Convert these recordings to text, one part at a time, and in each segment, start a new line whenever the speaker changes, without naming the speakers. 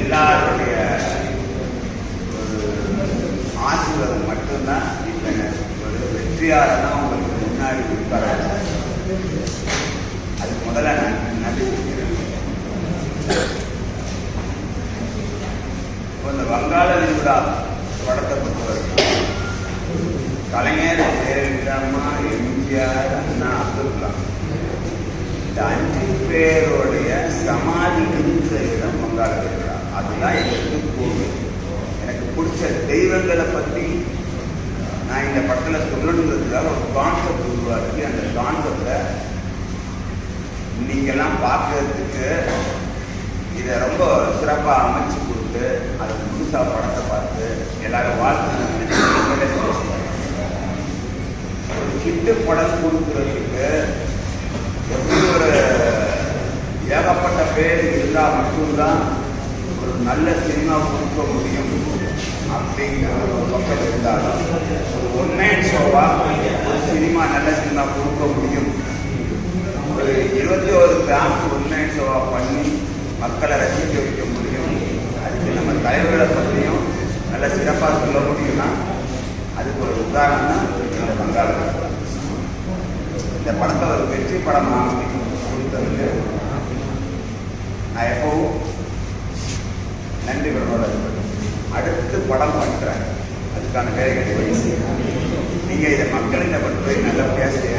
எல்லாருடைய ஒரு மட்டும்தான் இப்போ ஒரு வெற்றியாளர் தான் முன்னாடி உட்கார அது முதல்ல நன்றி சொல்கிறேன் வங்காள விழா தொடக்கப்பட்டு வருகிறது. கலைஞர் ஜெயலலிதாம்மா எம்ஜிஆர் அண்ணா அப்துல்லா. கலாம் இந்த அஞ்சு பேருடைய சமாதி இருந்த இடம் வங்காள அதுதான் எனக்கு கோவில் எனக்கு பிடிச்ச தெய்வங்களை பற்றி நான் இந்த படத்தில் சொல்லணுங்கிறதுக்காக ஒரு கான்செப்ட் உருவாக்கி அந்த கான்செப்டை நீங்கெல்லாம் பார்க்கறதுக்கு இதை ரொம்ப சிறப்பாக அமைச்சு கொடுத்து அதை புதுசாக படத்தை பார்த்து எல்லாரும் வாழ்த்து ஒரு படம் கொடுக்குறதுக்கு எப்படி ஒரு ஏகப்பட்ட பேர் இருந்தால் மட்டும்தான் ஒரு நல்ல சினிமா கொடுக்க முடியும் அப்படிங்கிற ஒரு பக்கம் இருந்தாலும் ஒரு ஒன் ஷோவாக ஷோவா ஒரு சினிமா நல்ல சினிமா கொடுக்க முடியும். ஒரு இருபத்தி ஒரு கிராம் ஒன் ஷோவாக ஷோவா பண்ணி மக்களை ரசிக்க வைக்க முடியும். அதுக்கு நம்ம தலைவர்களை பற்றியும் நல்ல சிறப்பாக சொல்ல முடியும்னா அதுக்கு ஒரு உதாரணம் தான் இந்த படத்தை ஒரு வெற்றி படமாக கொடுத்ததுக்கு நான் எப்பவும் நன்றி கடனோட அடுத்து படம் பண்ணுறேன் அதுக்கான வேலைகளை வைத்து நீங்கள் இதை மக்களின் பற்றி நல்லா பேசுறீங்க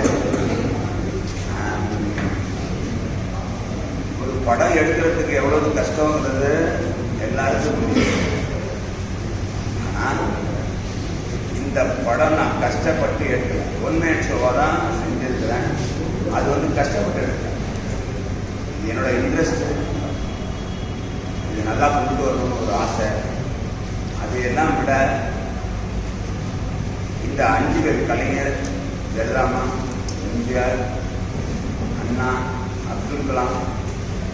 ஒரு படம் எடுக்கிறதுக்கு எவ்வளவு கஷ்டங்கிறது எல்லாருக்கும் புரியும். ஆனால் இந்த படம் நான் கஷ்டப்பட்டு எடுக்கிறேன் ஒன் மேன் ஷோவாக தான் செஞ்சது. அது வந்து கஷ்டப்பட்டு இது என்னோட இன்ட்ரெஸ்ட் இது நல்லா கொண்டு வரணும்னு ஒரு ஆசை. அது எல்லாம் விட இந்த அஞ்சு பேர் கலைஞர் ஜெயலலாமா எம்ஜிஆர் அண்ணா அப்துல் கலாம்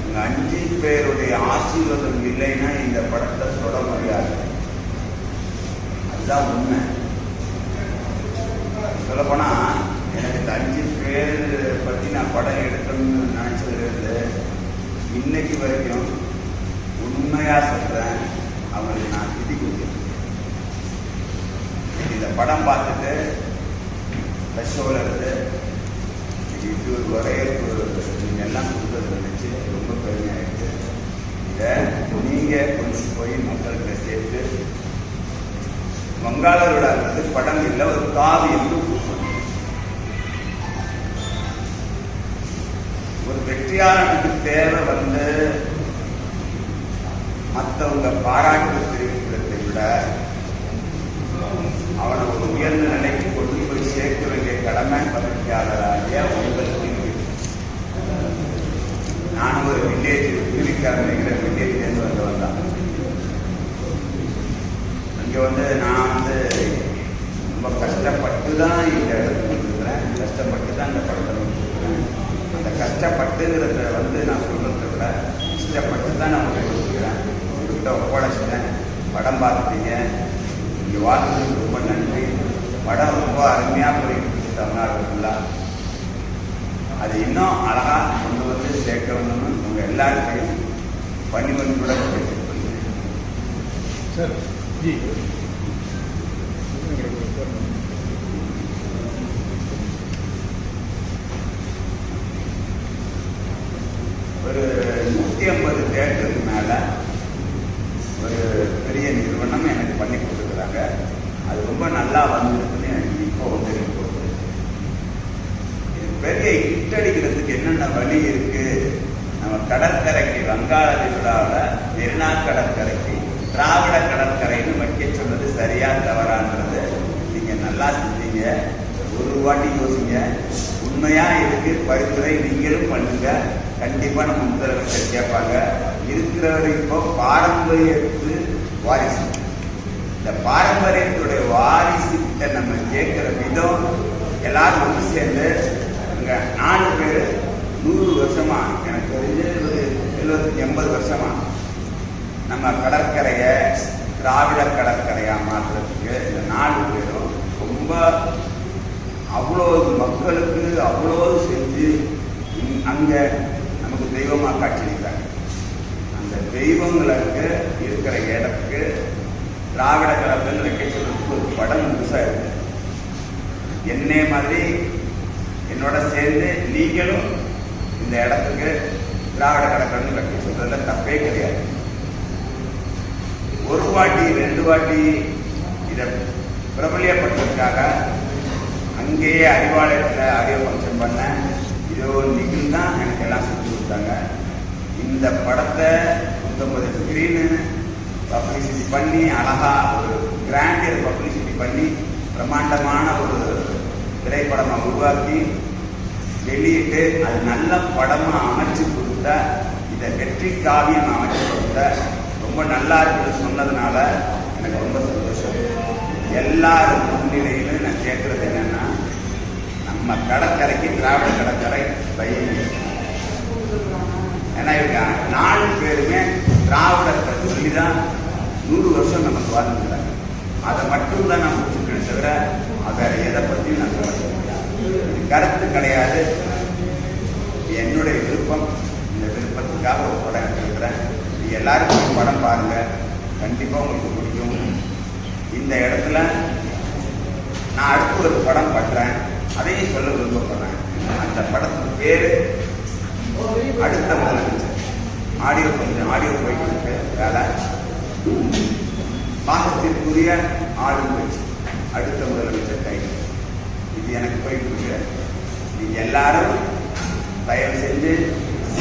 இந்த அஞ்சு பேருடைய ஆசீர்வாதம் இல்லைன்னா இந்த படத்தை தொட முடியாது. அதுதான் உண்மை. சொல்லப்போனா எனக்கு இந்த அஞ்சு பேர் பற்றி நான் படம் எடுக்கணும்னு நினச்சதுலேருந்து இன்னைக்கு வரைக்கும் உண்மையா சொல்றேன் அவங்களுக்கு நான் திதி கொடுத்துருக்கேன். இந்த படம் பார்த்துட்டு ஷோவில் இருந்து இது ஒரு வரவேற்பு நீங்கள் எல்லாம் கொடுத்தது நினச்சி ரொம்ப பெருமையாயிடுச்சு. இதை நீங்கள் கொண்டு போய் மக்கள்கிட்ட சேர்த்து வங்காளரோடாங்கிறது படம் இல்லை ஒரு காவியம்னு கூப்பிடணும் வெற்றியாளனுக்கு தேவை வந்து மற்றவங்க பாராட்டு தெரிவிக்கிறதை விட அவனை ஒரு உயர்ந்த நிலைக்கு கொண்டு போய் சேர்க்க வேண்டிய கடமை பத்திரிகையாளராகிய உங்களுக்கு நான் ஒரு வில்லேஜ் திருவிக்காரங்கிற வில்லேஜ்லேருந்து வந்து வந்தான் இங்கே வந்து நான் வந்து ரொம்ப கஷ்டப்பட்டு தான் இந்த இடத்துக்கு வந்துருக்கிறேன். கஷ்டப்பட்டு தான் இந்த படத்தை இந்த கஷ்டப்பட்டுங்கிறத வந்து நான் சொல்கிறத விட இஷ்டப்பட்டு தான் நான் உங்களுக்கு கொடுக்குறேன். உங்ககிட்ட ஒப்படைச்சிட்டேன். படம் பார்த்துட்டீங்க. இங்கே வாழ்ந்தது ரொம்ப நன்றி. படம் ரொம்ப அருமையாக போயிட்டு தமிழ்நாடு ஃபுல்லாக அது இன்னும் அழகாக கொண்டு வந்து சேர்க்கணும்னு உங்கள் எல்லாருக்கையும் பன்னிமன் கூட பேசிக்கொள்கிறேன்
சார் ஜி.
ஒரு நூற்றி ஐம்பது தேட்டருக்கு மேலே ஒரு பெரிய நிறுவனம் எனக்கு பண்ணி கொடுத்துருக்குறாங்க அது ரொம்ப நல்லா வந்திருக்குன்னு எனக்கு இப்போ வந்து ரிப்போர்ட் இது பெரிய ஹிட்டடிக்கிறதுக்கு என்னென்ன வழி இருக்கு? நம்ம கடற்கரைக்கு வங்காள விழாவில் மெரினா கடற்கரைக்கு திராவிட கடற்கரைன்னு வைக்க சொன்னது சரியா தவறான்றது நீங்கள் நல்லா செஞ்சீங்க ஒரு வாட்டி யோசிங்க. உண்மையாக இருக்கு? பரிந்துரை நீங்களும் பண்ணுங்கள் கண்டிப்பாக நம்ம முதலமைச்சர் கேட்பாங்க. இருக்கிறவர் இப்போ பாரம்பரியத்து வாரிசு. இந்த பாரம்பரியத்துடைய வாரிசுகிட்ட நம்ம கேட்குற விதம் எல்லாரும் ஒன்று சேர்ந்து இங்கே நாலு பேர் நூறு வருஷமா எனக்கு தெரிஞ்சு ஒரு எழுபத்தி எண்பது வருஷமா நம்ம கடற்கரையை திராவிட கடற்கரையாக மாற்றுறதுக்கு இந்த நாலு பேரும் ரொம்ப அவ்வளோ மக்களுக்கு அவ்வளோ செஞ்சு அங்கே தெய்வமாக காட்சியளித்தாங்க அந்த தெய்வங்களுக்கு இருக்கிற இடத்துக்கு திராவிட கலர்கள் வைக்க சொல்றதுக்கு ஒரு படம் புதுசாக இருக்கு. என்னே மாதிரி என்னோட சேர்ந்து நீங்களும் இந்த இடத்துக்கு திராவிட கலக்கல்னு வைக்க சொல்றதுல தப்பே கிடையாது. ஒரு வாட்டி ரெண்டு வாட்டி இதை பிரபலியப்படுத்துறதுக்காக அங்கேயே அறிவாலயத்தில் ஆடியோ ஃபங்க்ஷன் பண்ணேன் இதோ நீங்கள் தான் எனக்கு எல்லாம் செஞ்சு கொடுத்தாங்க. இந்த படத்தை நூற்றம்பது ஸ்க்ரீனு பப்ளிசிட்டி பண்ணி அழகா ஒரு கிராண்டியர் பப்ளிசிட்டி பண்ணி பிரம்மாண்டமான ஒரு திரைப்படமா உருவாக்கி வெளியிட்டு அது நல்ல படமா அமைச்சு கொடுத்த இதை வெற்றி காவியம் அமைச்சு கொடுத்த ரொம்ப நல்லா இருக்குன்னு சொன்னதுனால எனக்கு ரொம்ப சந்தோஷம். எல்லாரும் முன்னிலையிலும் நான் கேட்கறது என்னன்னா நம்ம கடற்கரைக்கு திராவிட கடற்கரை பயிர் ஏன்னா இவங்க நாலு பேருமே திராவிடத்தை சொல்லி தான் நூறு வருஷம் நமக்கு வாழ்ந்துட்டாங்க அதை மட்டும் தான் நான் தவிர வேற எதை பற்றியும் நான் சொல்ல முடியாது. கருத்து கிடையாது. என்னுடைய விருப்பம். இந்த விருப்பத்துக்காக ஒரு படம் எடுத்திருக்கிறேன். நீங்க படம் பாருங்க. கண்டிப்பா உங்களுக்கு பிடிக்கும். இந்த இடத்துல நான் அடுத்து ஒரு படம் பண்றேன். அதையும் சொல்ல விருப்பப்படுறேன். அந்த படத்துக்கு பேரு அடுத்த முதலமைச்சர். ஆடியோ கொஞ்சம் ஆடியோ போயிட்டு இருக்கு. வேலை பாகத்திற்குரிய ஆளுமை அடுத்த முதலமைச்சர் கை இது எனக்கு போயிட்டு இருக்கு. நீங்க எல்லாரும் தயவு செஞ்சு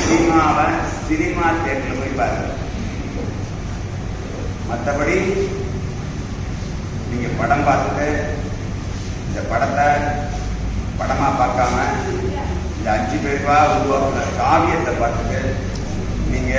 சினிமாவை சினிமா தேட்டரில் போய் பாருங்க. மற்றபடி நீங்க படம் பார்த்துட்டு இந்த படத்தை படமா பார்க்காம இந்த உருவாக்குன காவியத்தை பார்த்துட்டு நீங்க